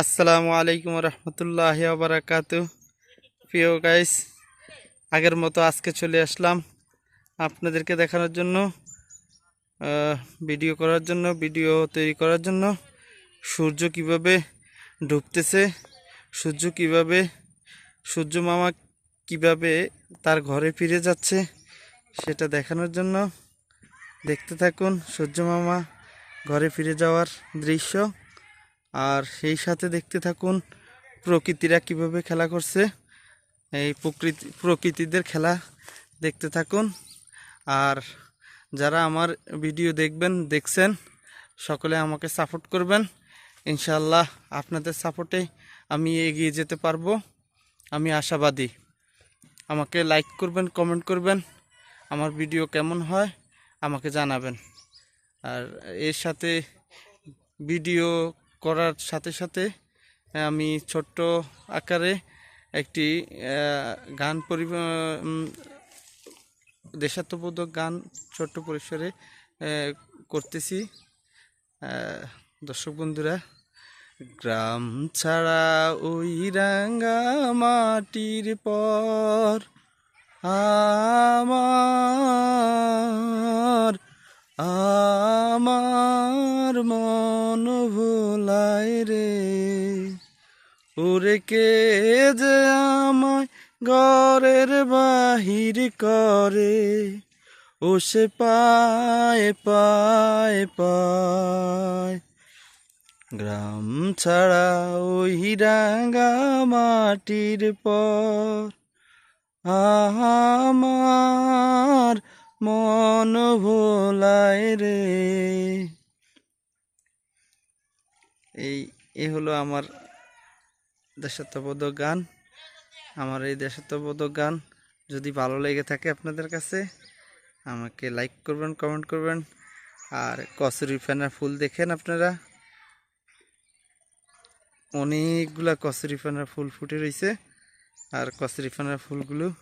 আসসালামু আলাইকুম রহমতুল্লাহ বারাকাত প্রিয় গাইস আগের মতো আজকে চলে আসলাম আপনাদেরকে দেখানোর জন্য ভিডিও করার জন্য ভিডিও তৈরি করার জন্য। সূর্য কীভাবে ডুবতেছে, সূর্য কীভাবে, সূর্য মামা কীভাবে তার ঘরে ফিরে যাচ্ছে, সেটা দেখানোর জন্য দেখতে থাকুন সূর্য মামা ঘরে ফিরে যাওয়ার দৃশ্য। আর সেই সাথে দেখতে থাকুন প্রকৃতিরা কীভাবে খেলা করছে। এই প্রকৃতি, প্রকৃতিদের খেলা দেখতে থাকুন। আর যারা আমার ভিডিও দেখবেন, দেখছেন, সকলে আমাকে সাপোর্ট করবেন। ইনশাল্লাহ আপনাদের সাপোর্টে আমি এগিয়ে যেতে পারব। আমি আশাবাদী। আমাকে লাইক করবেন কমেন্ট করবেন। আমার ভিডিও কেমন হয় আমাকে জানাবেন। আর এর সাথে ভিডিও করার সাথে সাথে আমি ছোট্ট আকারে একটি গান পরি দেশাত্মবোধক গান ছোট্ট পরিসরে করতেছি। দর্শক বন্ধুরা, গ্রাম ছাড়া ওই রাঙ্গা মাটির পর আমার আমার মন ভোলায় রে। ওরে কে যে আমায় ঘরের বাহির করে? ও সে পায় পায় পায়। গ্রাম ছাড়া ওই রাঙ্গা মাটির পর আমার মন ভোলায় রে। এই, এ হলো আমার দেশাত্মবোধক গান। আমার এই দেশাত্মবোধক গান যদি ভালো লেগে থাকে আপনাদের কাছে, আমাকে লাইক করবেন, কমেন্ট করবেন, আর কচুরি ফেনার ফুল দেখেন আপনারা। অনেকগুলা কচুরি ফেনার ফুল ফুটে রয়েছে আর কচুরি ফেনার ফুলগুলো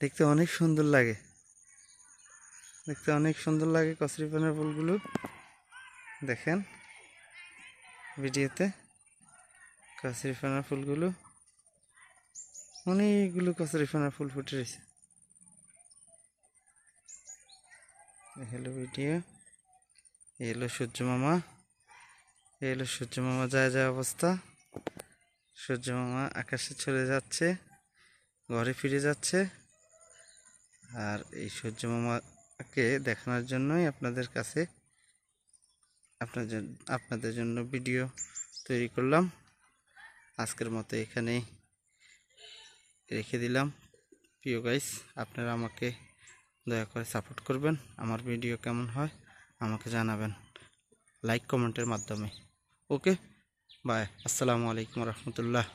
দেখতে অনেক সুন্দর লাগে। দেখতে অনেক সুন্দর লাগে কচুরি ফেনার ফুলগুলো। দেখেন ভিডিওতে কচুরি ফেনার ফুলগুলো। অনেকগুলো কচুরি ফেনার ফুল ফুটে রয়েছে। হলো ভিডিও। এই হলো সূর্য মামা। এই হলো সূর্য মামা যায় যায় অবস্থা। সূর্য মামা আকাশে চলে যাচ্ছে, ঘরে ফিরে যাচ্ছে। আর এই সূর্য মামাকে দেখানোর জন্যই আপনাদের কাছে আপনার আপনাদের জন্য ভিডিও তৈরি করলাম। আজকের মতো এখানেই রেখে দিলাম। প্রিয় গাইস, আপনারা আমাকে দয়া করে সাপোর্ট করবেন। আমার ভিডিও কেমন হয় আমাকে জানাবেন। লাইক, কমেন্টের মাধ্যমে। Okay, bye. আসসালামু আলাইকুম রহমতুল্লাহ।